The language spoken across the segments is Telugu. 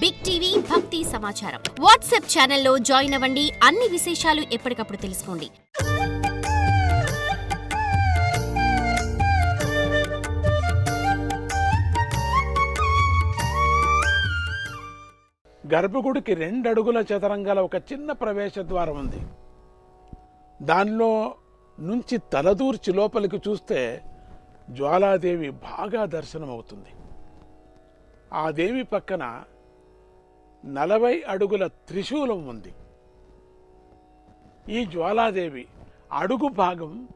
బిగ్ టీవీ భక్తి సమాచారం వాట్సాప్ ఛానల్లో జాయిన్ అవ్వండి. అన్ని విశేషాలు ఎప్పటికప్పుడు తెలుసుకోండి. గర్భగుడికి రెండు అడుగుల చదరంగల ఒక చిన్న ప్రవేశ ద్వారం ఉంది. దానిలో నుంచి తలదూర్చి లోపలికి చూస్తే జ్వాలాదేవి బాగా దర్శనమవుతుంది. ఆ దేవి పక్కన నలభై అడుగుల త్రిశూలం ఉంది. ఈ జ్వాలాదేవి అడుగు భాగం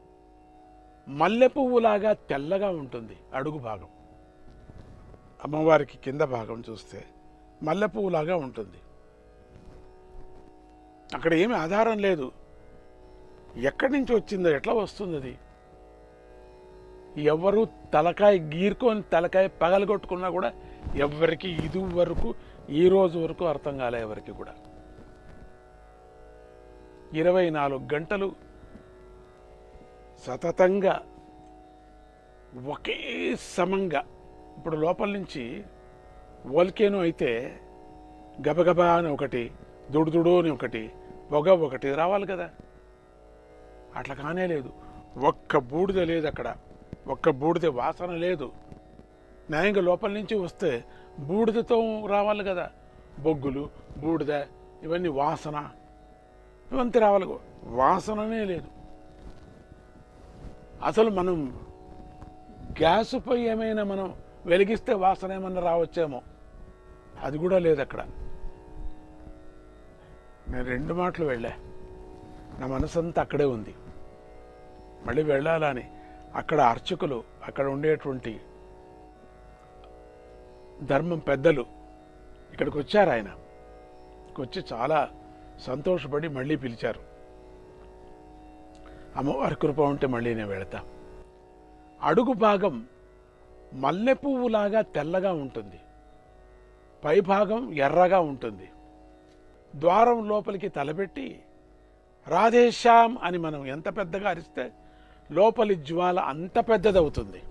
మల్లె పువ్వులాగా తెల్లగా ఉంటుంది. అడుగు భాగం. అమ్మవారికి కింద భాగం చూస్తే మల్లె పువ్వులాగా ఉంటుంది. అక్కడ ఏమి ఆధారం లేదు. ఎక్కడి నుంచి వచ్చిందో ఎట్లా వస్తుంది అది? ఎవరు తలకాయ గీర్కొని తలకాయ పగలగొట్టుకున్నా కూడా ఎవరికి ఇది వరకు ఈ రోజు వరకు అర్థం కాలే ఎవరికి కూడా. ఇరవై నాలుగు గంటలు సతతంగా ఒకే సమంగా ఇప్పుడు లోపల నుంచి వల్కేను అయితే గబగబా అని ఒకటి దుడుదుడు అని ఒకటి పొగ ఒకటి రావాలి కదా. అట్లా కానే లేదు. ఒక్క బూడిద లేదు అక్కడ. ఒక్క బూడిద వాసన లేదు. న్యాయంగా లోపల నుంచి వస్తే బూడిదతో రావాలి కదా. బొగ్గులు బూడిద ఇవన్నీ వాసన. ఇవంతా రావాలి వాసననే లేదు. అసలు మనం గ్యాస్ పొయ్యి ఏమైనా మనం వెలిగిస్తే వాసన ఏమన్నా రావచ్చేమో? అది కూడా లేదు అక్కడ. నేను రెండు మాటలు వెళ్ళా. నా మనసంతా అక్కడే ఉంది. మళ్ళీ వెళ్ళాలని అక్కడ అర్చకులు అక్కడ ఉండేటువంటి ధర్మం పెద్దలు. ఇక్కడికి వచ్చారు ఆయన. వచ్చి చాలా సంతోషపడి మళ్ళీ పిలిచారు. అమ్మవారి కృప ఉంటే మళ్ళీ నేను వెళతా. అడుగు భాగం మల్లె పువ్వులాగా తెల్లగా ఉంటుంది. పై భాగం ఎర్రగా ఉంటుంది. ద్వారం లోపలికి తలపెట్టి రాధేశ్యాం అని మనం ఎంత పెద్దగా అరిస్తే లోపలి జ్వాల అంత పెద్దదవుతుంది.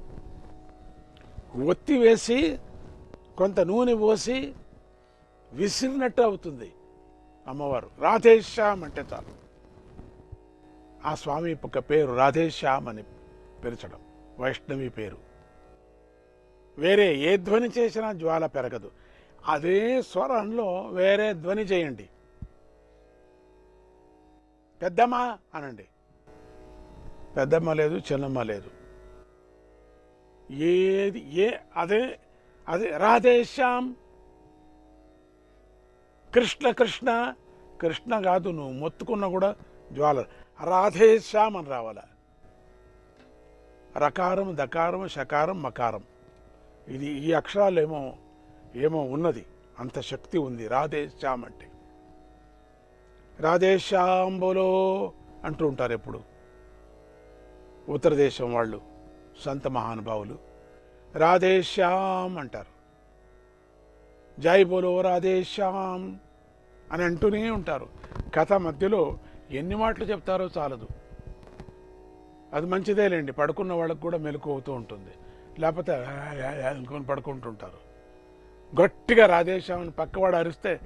ఒత్తి వేసి కొంత నూనె పోసి విసిరినట్టు అవుతుంది అమ్మవారు. రాధేశ్యామ్ అంటే చాలు. ఆ స్వామి యొక్క పేరు రాధేశ్యామ్ అని పిలిచడం వైష్ణవి పేరు. వేరే ఏ ధ్వని చేసినా జ్వాల పెరగదు. అదే స్వరంలో వేరే ధ్వని చేయండి. పెద్దమ్మ అనండి. పెద్దమ్మ లేదు చిన్నమ్మ లేదు. ఏది ఏ అదే అదే రాధేశ్యాం కృష్ణ కృష్ణ కృష్ణ కాదు నువ్వు మొత్తుకున్న కూడా జ్వాల రాధేశ్యాం అని రావాల? రకారం దకారం శకారం మకారం. ఇది ఈ అక్షరాలు ఏమో ఏమో ఉన్నది. అంత శక్తి ఉంది. రాధేశ్యాం అంటే. రాధేశ్యాంబులో అంటూ ఉంటారు ఎప్పుడు. ఉత్తర దేశం వాళ్ళు సంత మహానుభావులు. రాధేశ్యాం అంటారు. జై బోలో రాధేశ్యాం అని అంటూనే ఉంటారు. కథ మధ్యలో ఎన్ని మాటలు చెప్తారో చాలదు. అది మంచిదేలేండి పడుకున్న వాళ్ళకు కూడా మెలకు అవుతూ ఉంటుంది. లేకపోతే "ఆ, పడుకుంటుంటారు. గట్టిగా రాధేశ్యామని పక్కవాడు అరిస్తే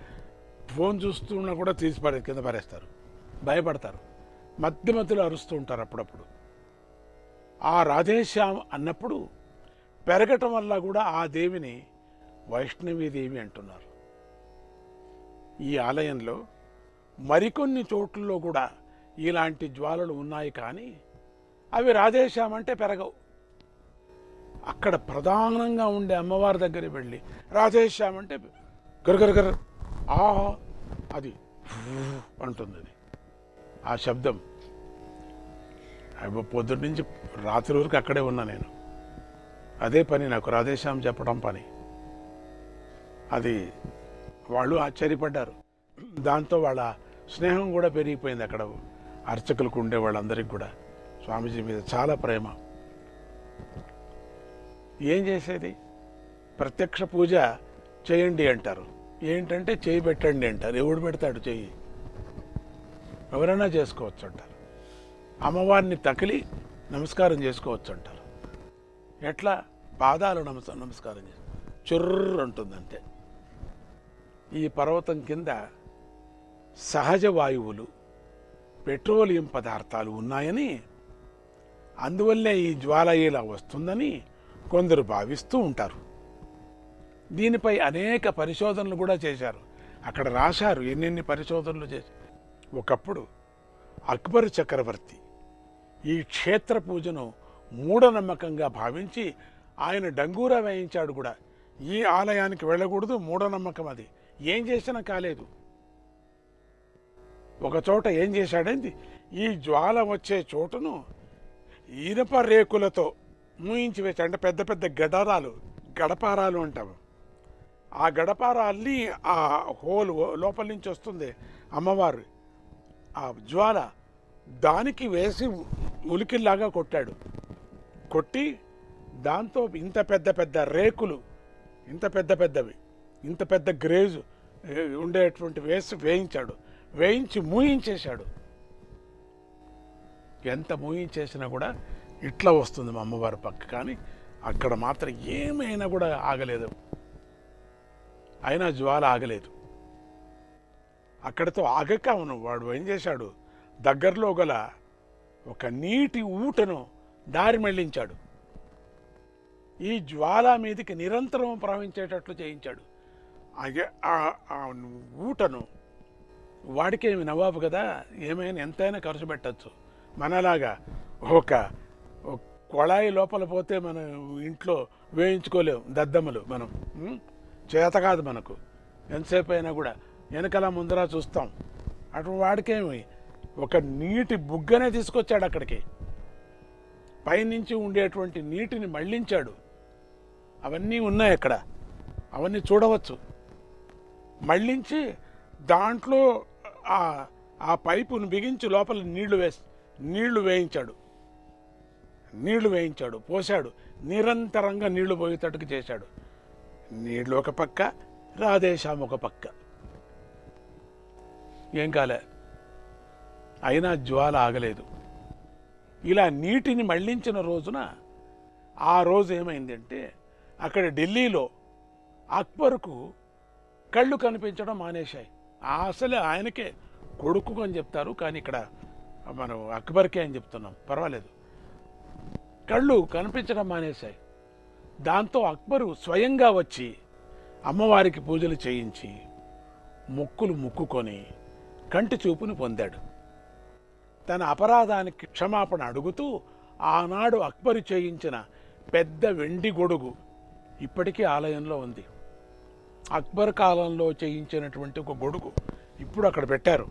ఫోన్ చూస్తున్నా కూడా తీసి పడే కింద పడేస్తారు. భయపడతారు. మధ్య మధ్యలో అరుస్తూ ఉంటారు అప్పుడప్పుడు. ఆ రాధేశ్యాం అన్నప్పుడు పెరగటం వల్ల కూడా ఆ దేవిని వైష్ణవీదేవి అంటున్నారు. ఈ ఆలయంలో మరికొన్ని చోట్లలో కూడా ఇలాంటి జ్వాలలు ఉన్నాయి కానీ అవి రాజేశామంటే పెరగవు. అక్కడ ప్రధానంగా ఉండే అమ్మవారి దగ్గరికి వెళ్ళి రాజేశామంటే అంటే గరగరగర ఆ అది అంటుంది అది ఆ శబ్దం. అవి పొద్దున్న నుంచి రాత్రి వరకు అక్కడే ఉన్నా నేను. అదే పని నాకు రాధేశ్యాం చెప్పడం పని. అది వాళ్ళు ఆశ్చర్యపడ్డారు. దాంతో వాళ్ళ స్నేహం కూడా పెరిగిపోయింది అక్కడ. అర్చకులకు ఉండే వాళ్ళందరికీ కూడా. స్వామీజీ మీద చాలా ప్రేమ. ఏం చేసేది? ప్రత్యక్ష పూజ చేయండి అంటారు. ఏంటంటే చేయి పెట్టండి అంటారు. ఎవడు పెడతాడు చెయ్యి ఎవరైనా చేసుకోవచ్చు అంటారు. అమ్మవారిని తకిలి నమస్కారం చేసుకోవచ్చు అంటారు. ఎట్లా? పాదాలు నమస్ నమస్కారం చేసి. చుర్రు అంటుంది ఈ పర్వతం కింద సహజ వాయువులు పెట్రోలియం పదార్థాలు ఉన్నాయని అందువల్లే ఈ జ్వాల ఇలా వస్తుందని కొందరు భావిస్తూ ఉంటారు. దీనిపై అనేక పరిశోధనలు కూడా చేశారు. అక్కడ రాశారు ఎన్నెన్ని పరిశోధనలు చేశారు ఒకప్పుడు అక్బర్ చక్రవర్తి ఈ క్షేత్ర పూజను మూఢనమ్మకంగా భావించి ఆయన డంగూరా వేయించాడు కూడా. ఈ ఆలయానికి వెళ్ళకూడదు మూఢనమ్మకం అది. ఏం చేసినా కాలేదు. ఒకచోట ఏం చేశాడండి ఈ జ్వాల వచ్చే చోటును ఇనప రేకులతో మూయించి వేసి అంటే పెద్ద పెద్ద గడరాలు గడపారాలు అంటాము. ఆ గడపారాల్ని ఆ హోల్ లోపల నుంచి వస్తుంది అమ్మవారు. ఆ జ్వాల దానికి వేసి ఉలికిల్లాగా కొట్టాడు. కొట్టి దాంతో ఇంత పెద్ద పెద్ద రేకులు ఇంత పెద్ద పెద్దవి ఇంత పెద్ద గ్రేజు ఉండేటువంటి వేసి వేయించాడు. వేయించి మూయించేశాడు. ఎంత మూయించేసినా కూడా ఇట్లా వస్తుంది మా అమ్మవారి పక్క కానీ అక్కడ మాత్రం ఏమైనా కూడా ఆగలేదు. అయినా జ్వాల ఆగలేదు. అక్కడితో ఆగక అవును వాడు ఏం చేశాడు? దగ్గరలో గల ఒక నీటి ఊటను దారి మళ్ళించాడు. ఈ జ్వాల మీదకి నిరంతరం ప్రవహించేటట్లు చేయించాడు. ఆ- ఊటను వాడికేమి నవాబు కదా ఏమైనా ఎంతైనా ఖర్చు పెట్టచ్చు. మనలాగా ఒక కొళాయి లోపల పోతే మనం ఇంట్లో వేయించుకోలేం దద్దమ్మలు మనం. చేత కాదు మనకు. ఎంతసేపు అయినా కూడా వెనకల ముందర చూస్తాం. అటు వాడికేమి? ఒక నీటి బుగ్గనే తీసుకొచ్చాడు అక్కడికి. పైనుంచి ఉండేటువంటి నీటిని మళ్ళించాడు అవన్నీ ఉన్నాయి అక్కడ. అవన్నీ చూడవచ్చు. మళ్ళించి దాంట్లో ఆ ఆ పైపును బిగించి లోపల నీళ్ళు వేసి నీళ్ళు వేయించాడు. నీళ్ళు వేయించాడు పోశాడు. నిరంతరంగా నీళ్ళు పోయేటట్టుకు చేశాడు. నీళ్ళు ఒక పక్క రాధేశాం ఒక పక్క. ఏం కాలే? అయినా జ్వాల ఆగలేదు. ఇలా నీటిని మళ్ళించిన రోజున ఆ రోజు ఏమైందంటే అక్కడ ఢిల్లీలో అక్బర్కు కళ్ళు కనిపించడం మానేశాయి. అసలే ఆయనకే కొడుకు అని చెప్తారు కానీ ఇక్కడ మనం అక్బర్కే అని చెప్తున్నాం. పర్వాలేదు. కళ్ళు కనిపించడం మానేశాయి. దాంతో అక్బరు స్వయంగా వచ్చి అమ్మవారికి పూజలు చేయించి మొక్కులు ముక్కుకొని కంటి చూపును పొందాడు. తన అపరాధానికి క్షమాపణ అడుగుతూ ఆనాడు అక్బరు చేయించిన పెద్ద వెండి గొడుగు ఇప్పటికీ ఆలయంలో ఉంది. అక్బర్ కాలంలో చేయించినటువంటి ఒక గొడుగు ఇప్పుడు అక్కడ పెట్టారు.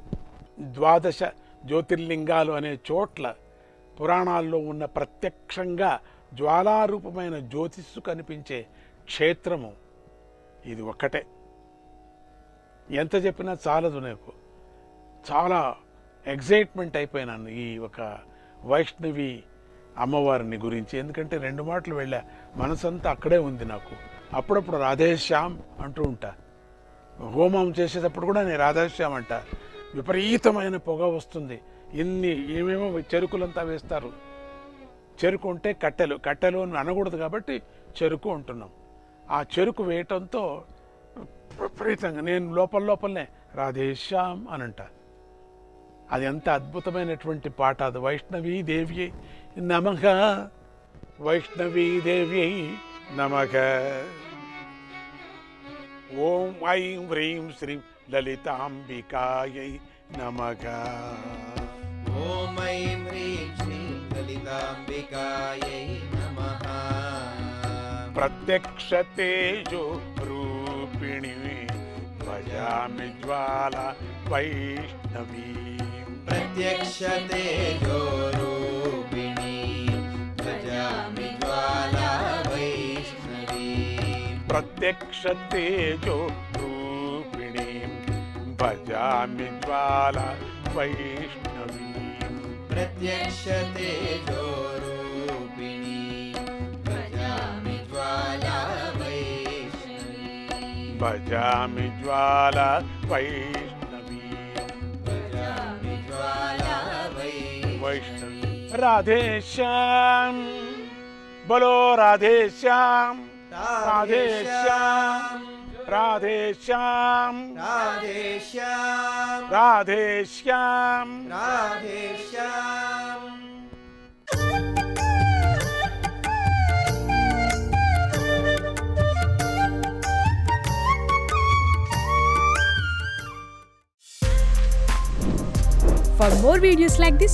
ద్వాదశ జ్యోతిర్లింగాలు అనే చోట్ల పురాణాల్లో ఉన్న ప్రత్యక్షంగా జ్వాలారూపమైన జ్యోతిస్సు కనిపించే క్షేత్రము ఇది ఒక్కటే. ఎంత చెప్పినా చాలదు నాకు. చాలా ఎగ్జైట్మెంట్ అయిపోయినాను ఈ ఒక వైష్ణవి అమ్మవారిని గురించి. ఎందుకంటే రెండు మాటలు వెళ్ళా మనసంతా అక్కడే ఉంది నాకు. అప్పుడప్పుడు రాధేశ్యామ్ అంటూ ఉంటా. హోమం చేసేటప్పుడు కూడా నేను రాధేశ్యామ్ అంట. విపరీతమైన పొగ వస్తుంది. ఇన్ని ఏమేమో చెరుకులంతా వేస్తారు. చెరుకు ఉంటే కట్టెలు. కట్టెలు అని అనకూడదు కాబట్టి చెరుకు ఉంటున్నాం ఆ చెరుకు వేయటంతో విపరీతంగా నేను లోపల లోపలనే రాధేశ్యామ్ అని అంట అది ఎంత అద్భుతమైనటువంటి పాట అది వైష్ణవీ దేవి నమః వైష్ణవీ దేవి నమః ఓం ఐం హ్రీం శ్రీం లలితాంబికాయై నమః ॐ ऐं ह्रीं श्रीं ललिताम्बिकायै नमः ప్రత్యక్ష తేజో రూపిణి భజామి प्रत्यक्ष तेजो रूपिणी भजामि ज्वाला वैष्णवी प्रत्यक्ष रूपिणी भजामि ज्वाला वैष्णवी प्रत्यक्ष तेजो रूपिणी भजामि ज्वाला वैष्णवी भजामि ज्वाला वैष्णवी वैष्णव। राधे श्याम बोलो Radhe Shyam. Radhe Shyam Radhe Shyam. Radhe Shyam. Radhe Shyam. Radhe Shyam. For more videos like this,